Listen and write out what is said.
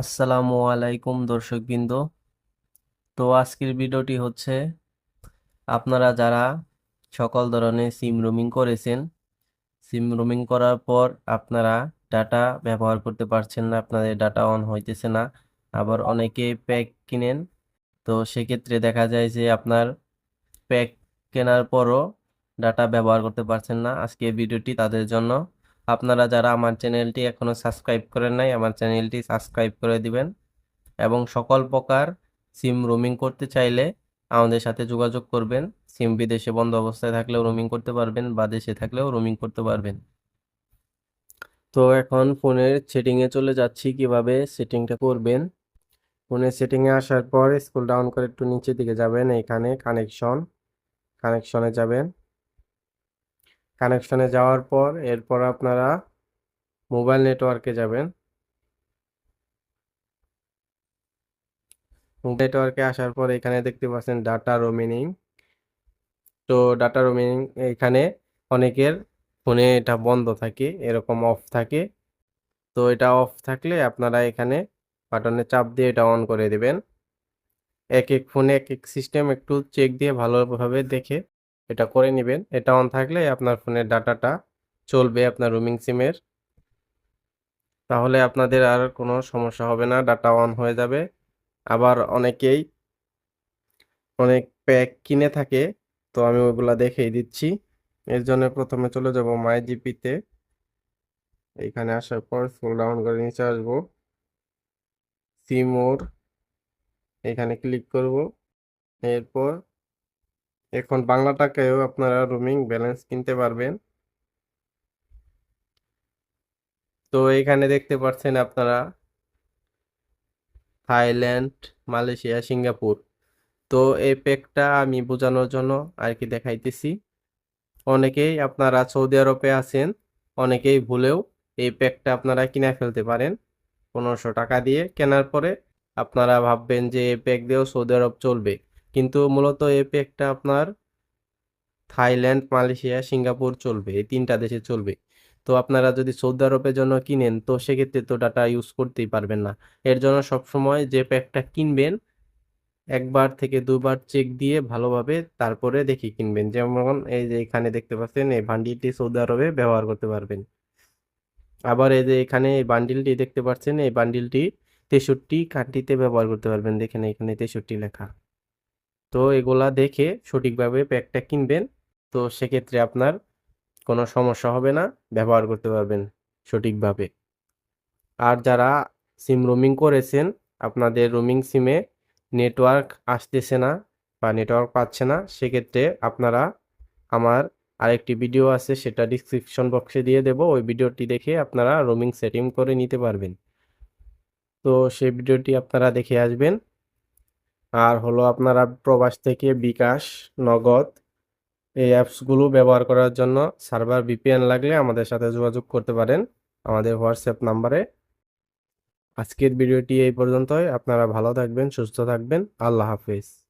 আসসালামু আলাইকুম দর্শকবৃন্দ। তো আজকের ভিডিওটি হচ্ছে, আপনারা যারা সকল ধরনের সিম রোমিং করেছেন, সিম রোমিং করার পর আপনারা ডাটা ব্যবহার করতে পারছেন না, আপনাদের ডাটা অন হইতেছে না, আবার অনেকে প্যাক কিনেন। তো সেক্ষেত্রে দেখা যায় যে আপনার প্যাক কেনার পরও ডাটা ব্যবহার করতে পারছেন না। আজকে ভিডিওটি তাদের জন্য আপনারা যারা আমার চ্যানেলটি এখনও সাবস্ক্রাইব করেন নাই, আমার চ্যানেলটি সাবস্ক্রাইব করে দিবেন এবং সকল প্রকার সিম রোমিং করতে চাইলে আমাদের সাথে যোগাযোগ করবেন। সিম বিদেশে বন্ধ অবস্থায় থাকলেও রোমিং করতে পারবেন বা দেশে থাকলেও রোমিং করতে পারবেন। তো এখন ফোনের সেটিংয়ে চলে যাচ্ছি, কীভাবে সেটিংটা করবেন। ফোনের সেটিংয়ে আসার পর স্কুল ডাউন করে একটু নিচের দিকে যাবেন, এখানে কানেকশন কানেকশনে যাবেন। কানেকশনে যাওয়ার পর এরপর আপনারা মোবাইল নেটওয়ার্কে যাবেন। নেটওয়ার্কে আসার পর এখানে দেখতে পাচ্ছেন ডাটা রোমিনিং তো ডাটা রোমিনিং এখানে অনেকের ফোনে এটা বন্ধ থাকে, এরকম অফ থাকে। তো এটা অফ থাকলে আপনারা এখানে বাটনে চাপ দিয়ে এটা অন করে দেবেন। এক এক ফোনে এক এক সিস্টেম একটু চেক দিয়ে ভালোভাবে দেখে এটা করে নেবেন। এটা অন থাকলে আপনার ফোনের ডাটাটা চলবে আপনার রুমিং সিমের তাহলে আপনাদের আর কোনো সমস্যা হবে না, ডাটা অন হয়ে যাবে। আবার অনেকেই, অনেক প্যাক কিনে থাকে, তো আমি ওইগুলা দেখেই দিচ্ছি। এর জন্য প্রথমে চলে যাব মাই জিপিতে এইখানে আসার পর স্ক্রল ডাউন করে নিচে আসব। সিমোর এখানে ক্লিক করব। এরপর এখন বাংলা টাকায়ও আপনারা রোমিং ব্যালেন্স কিনতে পারবেন। তো এখানে দেখতে পাচ্ছেন আপনারা থাইল্যান্ড, মালয়েশিয়া, সিঙ্গাপুর। তো এই প্যাকটা আমি বোঝানোর জন্য আর কি দেখাইতেছি। অনেকেই আপনারা সৌদি আরবে আছেন, অনেকেই ভুলেও এই প্যাকটা আপনারা কিনে ফেলতে পারেন। পনেরোশো টাকা দিয়ে কেনার পরে আপনারা ভাববেন যে এই প্যাক দিয়েও সৌদি আরব চলবে। কিন্তু মূলত এই প্যাকটা আপনার থাইল্যান্ড, মালয়েশিয়া, সিঙ্গাপুর চলবে, এই তিনটা দেশে চলবে। তো আপনারা যদি সৌদি আরবের জন্য কিনেন, তো সেক্ষেত্রে তো ডাটা ইউজ করতেই পারবেন না। এর জন্য সবসময় যে প্যাকটা কিনবেন, একবার থেকে দুবার চেক দিয়ে ভালোভাবে তারপরে দেখে কিনবেন। যেমন এই যে এখানে দেখতে পাচ্ছেন, এই বান্ডিলটি সৌদি আরবে ব্যবহার করতে পারবেন। আবার এই যে এখানে এই বান্ডিলটি দেখতে পাচ্ছেন, এই বান্ডিলটি তেষট্টি কান্ট্রিতে ব্যবহার করতে পারবেন। দেখেন এখানে তেষট্টি লেখা। তো এগুলা দেখে সঠিকভাবে প্যাকটা কিনবেন। তো সেক্ষেত্রে আপনার কোনো সমস্যা হবে না, ব্যবহার করতে পারবেন সঠিকভাবে। আর যারা সিম রোমিং করেছেন, আপনাদের রোমিং সিমে নেটওয়ার্ক আসতেছে না বা নেটওয়ার্ক পাচ্ছে না, সেক্ষেত্রে আপনারা আমার আরেকটি ভিডিও আছে, সেটা ডিসক্রিপশন বক্সে দিয়ে দেব। ওই ভিডিওটি দেখে আপনারা রোমিং সেটিং করে নিতে পারবেন। তো সেই ভিডিওটি আপনারা দেখে আসবেন। আর হলো আপনারা প্রবাস থেকে বিকাশ, নগদ এই অ্যাপসগুলো ব্যবহার করার জন্য সার্ভার ভিপিএন লাগলে আমাদের সাথে যোগাযোগ করতে পারেন আমাদের হোয়াটসঅ্যাপ নাম্বারে। আজকের ভিডিওটি এই পর্যন্তই। আপনারা ভালো থাকবেন, সুস্থ থাকবেন। আল্লাহ হাফেজ।